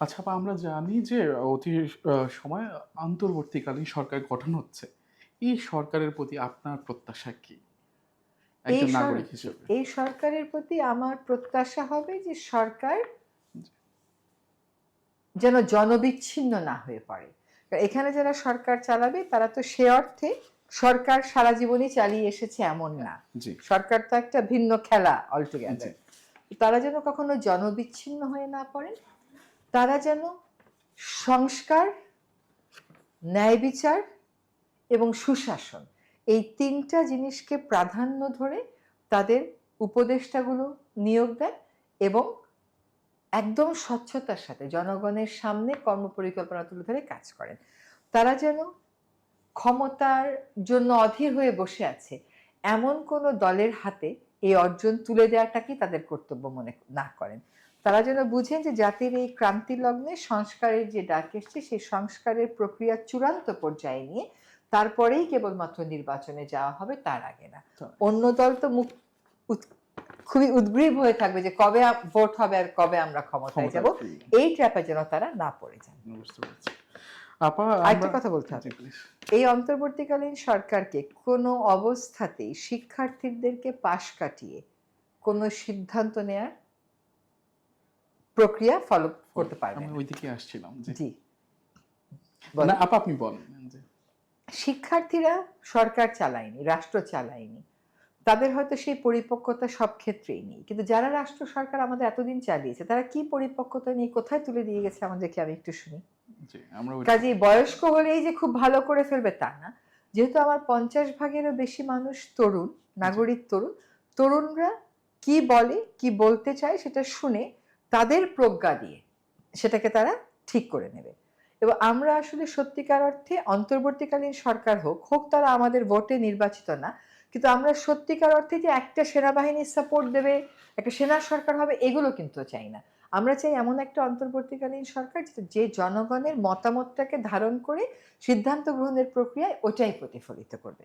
আচ্ছা আপা আমরা জানি যে অতি আহ, সময় অন্তর্বর্তীকালীন সরকার গঠন হচ্ছে। এই সরকারের প্রতি আপনার প্রত্যাশা কি? এই একজন সর- নাগরিক হিসেবে। এই সরকারের প্রতি আমার প্রত্যাশা হবে যে সরকার যেন জনবিচ্ছিন্ন না হয়ে পড়ে। এখানে যারা সরকার চালাবে তারা তো সে অর্থে সরকার সারা জীবনই চালিয়ে এসেছে এমন না। জি। সরকার তো একটা ভিন্ন খেলা জি। অলটুগেদার তারা যেন কখনো জনবিচ্ছিন্ন হয়ে না পড়েন তারা যেন সংস্কার, ন্যায় বিচার এবং সুশাসন এই তিনটা জিনিসকে প্রাধান্য ধরে তাদের উপদেষ্টাগুলো নিয়োগ দেন এবং একদম স্বচ্ছতার সাথে জনগণের সামনে কর্মপরিকল্পনা তুলে ধরে কাজ করেন। তারা যেন ক্ষমতার জন্য অধীর হয়ে বসে আছে, এমন কোনো দলের হাতে এই অর্জন তুলে দেওয়াটাকেই তাদের কর্তব্য মনে না করেন। তারা যেন বুঝেন যে জাতির এই ক্রান্তি লগ্নে সংস্কারের যে ডাক এসছে সেই সংস্কারের প্রক্রিয়া চূড়ান্ত পর্যায়ে নিয়ে তারপরেই কেবলমাত্র নির্বাচনে যাওয়া হবে তার আগে না। অন্য দল তো মুখ খুবই উদ্গ্রীব হয়ে থাকবে যে কবে ভোট হবে আর কবে আমরা ক্ষমতায় যাব। এই ট্র্যাপে যেন তারা না পড়ে যান। আপা আরেকটা কথা বলতে হবে। এই অন্তর্বর্তীকালীন সরকারকে কোনো অবস্থাতেই শিক্ষার্থীদেরকে পাশ কাটিয়ে কোনো সিদ্ধান্ত নেয়ার প্রক্রিয়া ফলো করতে পারবে আমি ওইদিকে আসছিলাম জি। না। আপা আপনি বলেন শিক্ষার্থীরা সরকার চালায়নি রাষ্ট্র চালায়নি। তাদের হয়তো সেই পরিপক্কতা সব ক্ষেত্রেই নেই। কিন্তু যারা রাষ্ট্র সরকার আমাদের এতদিন চালিয়েছে তারা কি পরিপক্কতা নিয়ে কোথায় তুলে দিয়ে গেছে আমাদেরকে আমি একটু শুনি? জি আমরা ওই- কাজেই বয়স্ক হলেই যে খুব ভালো করে ফেলবে তা না। যেহেতু আমার পঞ্চাশ ভাগেরও বেশি মানুষ তরুণ নাগরিক তরুণ তরুণরা কি বলে কি বলতে চায় সেটা শুনে তাদের প্রজ্ঞা দিয়ে সেটাকে তারা ঠিক করে নেবে। এবং আমরা আসলে সত্যিকার অর্থে অন্তর্বর্তীকালীন সরকার হোক হোক তারা আমাদের ভোটে নির্বাচিত না, কিন্তু আমরা সত্যিকার অর্থে যে একটা সেনাবাহিনীর সাপোর্ট দেবে, একটা সেনা সরকার হবে, এগুলো কিন্তু চাই না। আমরা চাই এমন একটা অন্তর্বর্তীকালীন সরকার যে জনগণের মতামতটাকে ধারণ করে সিদ্ধান্ত গ্রহণের প্রক্রিয়ায় ওটাই প্রতিফলিত করবে।